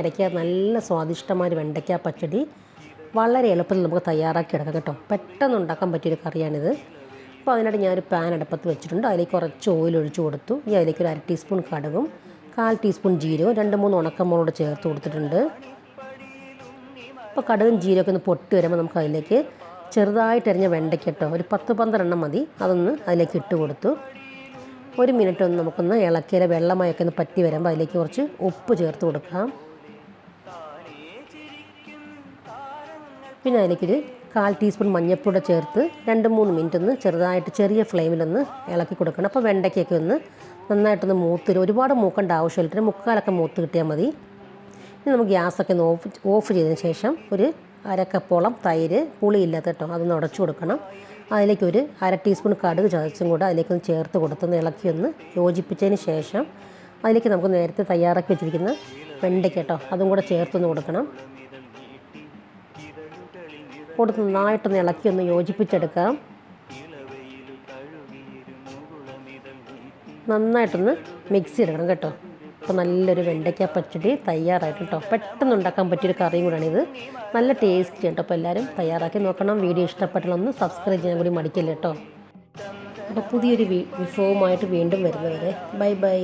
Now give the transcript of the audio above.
അരയ്ക്കുക നല്ല സ്വാദിഷ്ടമായ വെണ്ടയ്ക്ക പച്ചടി വളരെ എളുപ്പത്തിൽ നമുക്ക് തയ്യാറാക്കി എടുക്കാം കേട്ടോ. പെട്ടെന്ന് ഉണ്ടാക്കാൻ പറ്റിയൊരു കറിയാണിത്. അപ്പോൾ അതിനായിട്ട് ഞാനൊരു പാൻ അടുപ്പത്ത് വെച്ചിട്ടുണ്ട്. അതിലേക്ക് കുറച്ച് ഓയിൽ ഒഴിച്ചു കൊടുത്തു. ഇനി അതിലേക്ക് ഒരു അര ടീസ്പൂൺ കടുകും കാൽ ടീസ്പൂൺ ജീരകവും രണ്ട് മൂന്ന് ഉണക്കമുളക് ചേർത്ത് കൊടുത്തിട്ടുണ്ട്. അപ്പോൾ കടുകും ജീരകമൊക്കെ ഒന്ന് പൊട്ടി വരുമ്പോൾ നമുക്ക് അതിലേക്ക് ചെറുതായിട്ട് എറിഞ്ഞ വെണ്ടയ്ക്ക കേട്ടോ ഒരു പത്ത് പന്ത്രണ്ടെണ്ണം മതി. അതൊന്ന് അതിലേക്ക് ഇട്ട് കൊടുത്തു. ഒരു മിനിറ്റ് ഒന്ന് നമുക്കൊന്ന് ഇളക്കിയിലെ വെള്ളമയൊക്കെ ഒന്ന് പറ്റി വരുമ്പോൾ അതിലേക്ക് കുറച്ച് ഉപ്പ് ചേർത്ത് കൊടുക്കാം. പിന്നെ അതിലേക്കൊരു കാൽ ടീസ്പൂൺ മഞ്ഞൾപ്പൊടി ചേർത്ത് രണ്ട് മൂന്ന് മിനിറ്റ് ഒന്ന് ചെറുതായിട്ട് ചെറിയ ഫ്ലെയിമിലൊന്ന് ഇളക്കി കൊടുക്കണം. അപ്പോൾ വെണ്ടയ്ക്കൊക്കെ ഒന്ന് നന്നായിട്ടൊന്ന് മൂത്ത് ഒരുപാട് മൂക്കേണ്ട ആവശ്യമില്ല. മുക്കാലൊക്കെ മൂത്ത് കിട്ടിയാൽ മതി. ഇനി നമുക്ക് ഗ്യാസൊക്കെ ഒന്ന് ഓഫ് ഓഫ് ചെയ്തതിന് ശേഷം ഒരു അരക്കപ്പോളം തൈര് പുളിയില്ലാത്ത കേട്ടോ അതൊന്ന് ഉടച്ചു കൊടുക്കണം. അതിലേക്ക് ഒരു അര ടീസ്പൂൺ കടുക് ചതച്ചും കൂടെ അതിലേക്കൊന്ന് ചേർത്ത് കൊടുത്തൊന്ന് ഇളക്കി ഒന്ന് യോജിപ്പിച്ചതിന് ശേഷം അതിലേക്ക് നമുക്ക് നേരത്തെ തയ്യാറാക്കി വെച്ചിരിക്കുന്ന വെണ്ടയ്ക്ക കേട്ടോ അതും കൂടെ ചേർത്തൊന്ന് കൊടുക്കണം. കൊടുത്ത് നന്നായിട്ടൊന്ന് ഇളക്കി ഒന്ന് യോജിപ്പിച്ചെടുക്കാം നന്നായിട്ടൊന്ന് മിക്സ് ചെയ്തെടുക്കണം കേട്ടോ. അപ്പോൾ നല്ലൊരു വെണ്ടയ്ക്ക പച്ചടി തയ്യാറായിട്ട് കേട്ടോ. പെട്ടെന്ന് ഉണ്ടാക്കാൻ പറ്റിയൊരു കറിയും കൂടാണിത്. നല്ല ടേസ്റ്റ് കേട്ടോ അപ്പോൾ എല്ലാവരും തയ്യാറാക്കി നോക്കണം. വീഡിയോ ഇഷ്ടപ്പെട്ടാൽ ഒന്ന് സബ്സ്ക്രൈബ് ചെയ്യാൻ കൂടി മടിക്കില്ല കേട്ടോ. അപ്പോൾ പുതിയൊരു വിഭവമായിട്ട് വീണ്ടും വരുന്നവരെ. Bye bye.